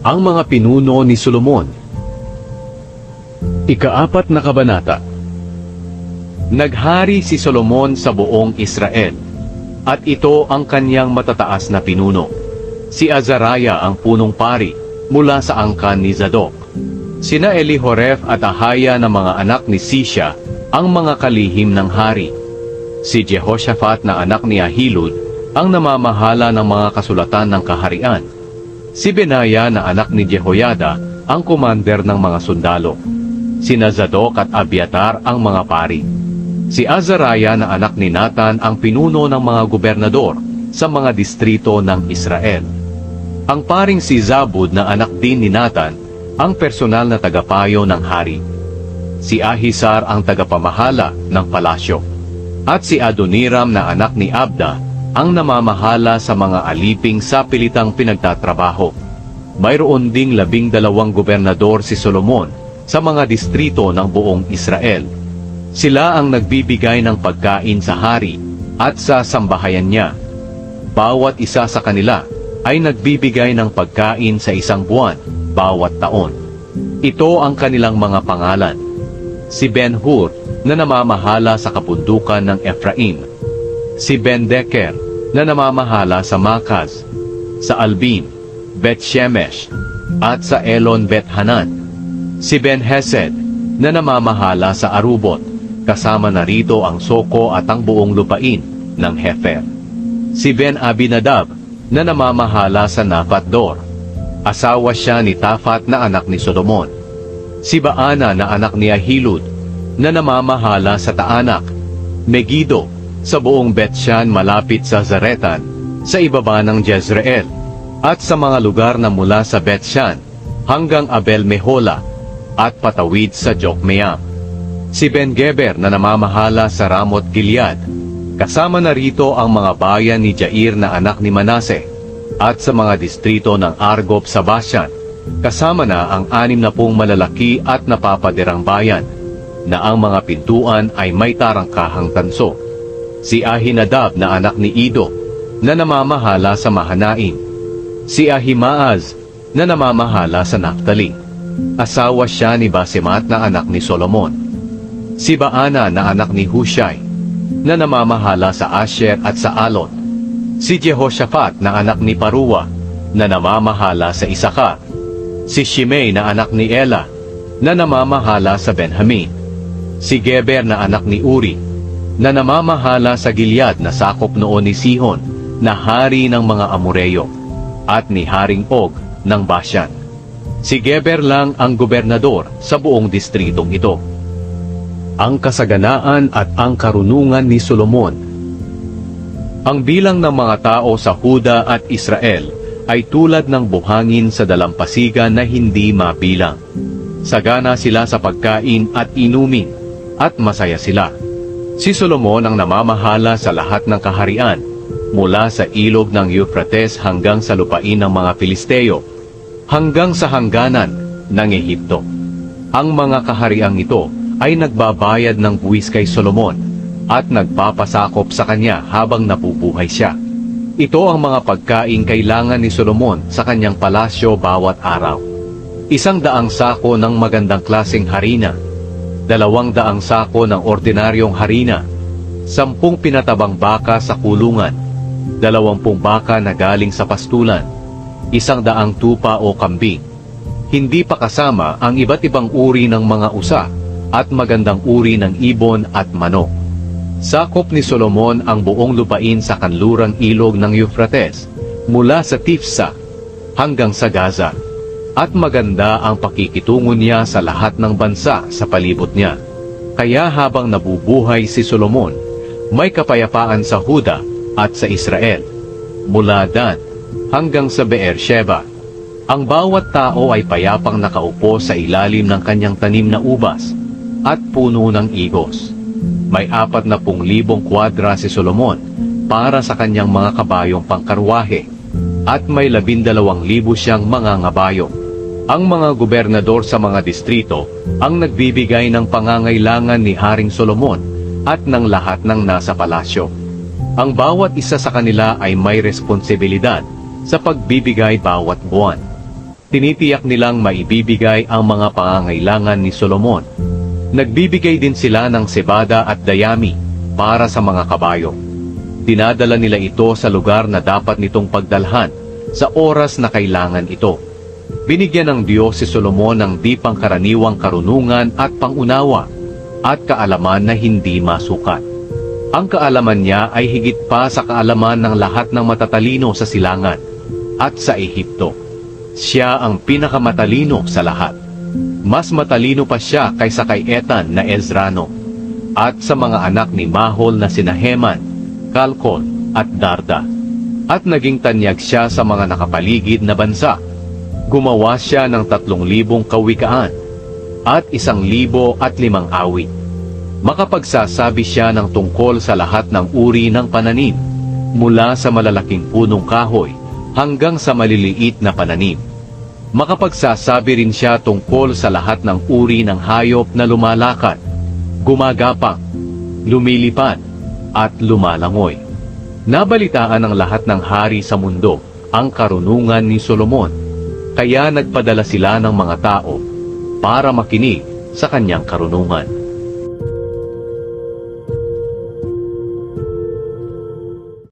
Ang mga pinuno ni Solomon Ikaapat na kabanata Naghari si Solomon sa buong Israel, at ito ang kanyang matataas na pinuno. Si Azariah ang punong pari mula sa angkan ni Zadok. Sina Elihoref at Ahaya na mga anak ni Sisha ang mga kalihim ng hari. Si Jehoshaphat na anak ni Ahilud ang namamahala ng mga kasulatan ng kaharian. Si Benaya na anak ni Jehoyada ang komander ng mga sundalo. Sina Zadok at Abiatar ang mga pari. Si Azariah na anak ni Nathan ang pinuno ng mga gobernador sa mga distrito ng Israel. Ang paring si Zabud na anak din ni Nathan ang personal na tagapayo ng hari. Si Ahisar ang tagapamahala ng palasyo. At si Adoniram na anak ni Abda ang namamahala sa mga aliping sa pilitang pinagtatrabaho. Mayroon ding labing dalawang gobernador si Solomon sa mga distrito ng buong Israel. Sila ang nagbibigay ng pagkain sa hari at sa sambahayan niya. Bawat isa sa kanila ay nagbibigay ng pagkain sa isang buwan bawat taon. Ito ang kanilang mga pangalan. Si Ben-Hur na namamahala sa kabundukan ng Ephraim. Si Ben-Deker na namamahala sa Makaz, sa Albim, Bet-Shemesh, at sa Elon Bet-Hanan. Si Ben-Hesed na namamahala sa Arubot, kasama na rito ang Soko at ang buong lupain ng Hefer. Si Ben-Abinadab na namamahala sa Nafatdor. Asawa siya ni Tafat na anak ni Solomon. Si Baana na anak ni Ahilud na namamahala sa Taanak. Megido sa buong Betshan malapit sa Zaretan sa ibaba ng Jezreel at sa mga lugar na mula sa Betshan hanggang Abel Mehola at patawid sa Jokmeam. Si Ben-Geber na namamahala sa Ramot Gilead. Kasama na rito ang mga bayan ni Jair na anak ni Manase at sa mga distrito ng Argob sa Bashan. Kasama na ang anim na pong malalaki at napapadirang bayan na ang mga pintuan ay may tarangkahang tanso. Si Ahinadab na anak ni Ido na namamahala sa Mahanaim. Si Ahimaaz na namamahala sa Naphtali. Asawa siya ni Basemat na anak ni Solomon. Si Baana na anak ni Hushai na namamahala sa Asher at sa Alon. Si Jehoshaphat na anak ni Paruwa na namamahala sa Isakar. Si Shimei na anak ni Ela na namamahala sa Benjamin. Si Geber na anak ni Uri na namamahala sa Gilead na sakop noon ni Sihon na hari ng mga Amoreyo at ni Haring Og ng Bashan. Si Geber lang ang gobernador sa buong distritong ito. Ang kasaganaan at ang karunungan ni Solomon Ang bilang ng mga tao sa Huda at Israel ay tulad ng buhangin sa dalampasigan na hindi mabilang. Sagana sila sa pagkain at inumin at masaya sila. Si Solomon ang namamahala sa lahat ng kaharian mula sa ilog ng Euphrates hanggang sa lupain ng mga Filisteo hanggang sa hangganan ng Ehipto. Ang mga kahariang ito ay nagbabayad ng buwis kay Solomon at nagpapasakop sa kanya habang nabubuhay siya. Ito ang mga pagkain kailangan ni Solomon sa kanyang palasyo bawat araw. Isang daang sako ng magandang klaseng harina, dalawang daang sako ng ordinaryong harina, sampung pinatabang baka sa kulungan, dalawampung baka na galing sa pastulan, isang daang tupa o kambing. Hindi pa kasama ang iba't ibang uri ng mga usa at magandang uri ng ibon at manok. Sakop ni Solomon ang buong lupain sa kanlurang ilog ng Euphrates mula sa Tifsa hanggang sa Gaza at maganda ang pakikitungo niya sa lahat ng bansa sa palibot niya. Kaya habang nabubuhay si Solomon, may kapayapaan sa Huda at sa Israel, mula Dan hanggang sa Beersheba. Ang bawat tao ay payapang nakaupo sa ilalim ng kanyang tanim na ubas at puno ng igos. May apat na pung libong kwadra si Solomon para sa kanyang mga kabayong pangkarwahe at may labindalawang libo siyang mga ngabayo. Ang mga gobernador sa mga distrito ang nagbibigay ng pangangailangan ni Haring Solomon at ng lahat ng nasa palasyo. Ang bawat isa sa kanila ay may responsibilidad sa pagbibigay bawat buwan. Tinitiyak nilang maibibigay ang mga pangangailangan ni Solomon. Nagbibigay din sila ng sebada at dayami para sa mga kabayo. Dinadala nila ito sa lugar na dapat nitong pagdalhan sa oras na kailangan ito. Binigyan ng Diyos si Solomon ng di pangkaraniwang karunungan at pangunawa at kaalaman na hindi masukat. Ang kaalaman niya ay higit pa sa kaalaman ng lahat ng matatalino sa silangan at sa Ehipto. Siya ang pinakamatalino sa lahat. Mas matalino pa siya kaysa kay Etan na Ezrano at sa mga anak ni Mahol na sina Heman, Kalkol at Darda. At naging tanyag siya sa mga nakapaligid na bansa. Gumawa siya ng tatlong libong kawikaan at isang libo at limang awit. Makapagsasabi siya ng tungkol sa lahat ng uri ng pananim, mula sa malalaking punong kahoy hanggang sa maliliit na pananim. Makapagsasabi rin siya tungkol sa lahat ng uri ng hayop na lumalakad, gumagapang, lumilipad, at lumalangoy. Nabalitaan ng lahat ng hari sa mundo ang karunungan ni Solomon, kaya nagpadala sila ng mga tao para makinig sa kanyang karunungan.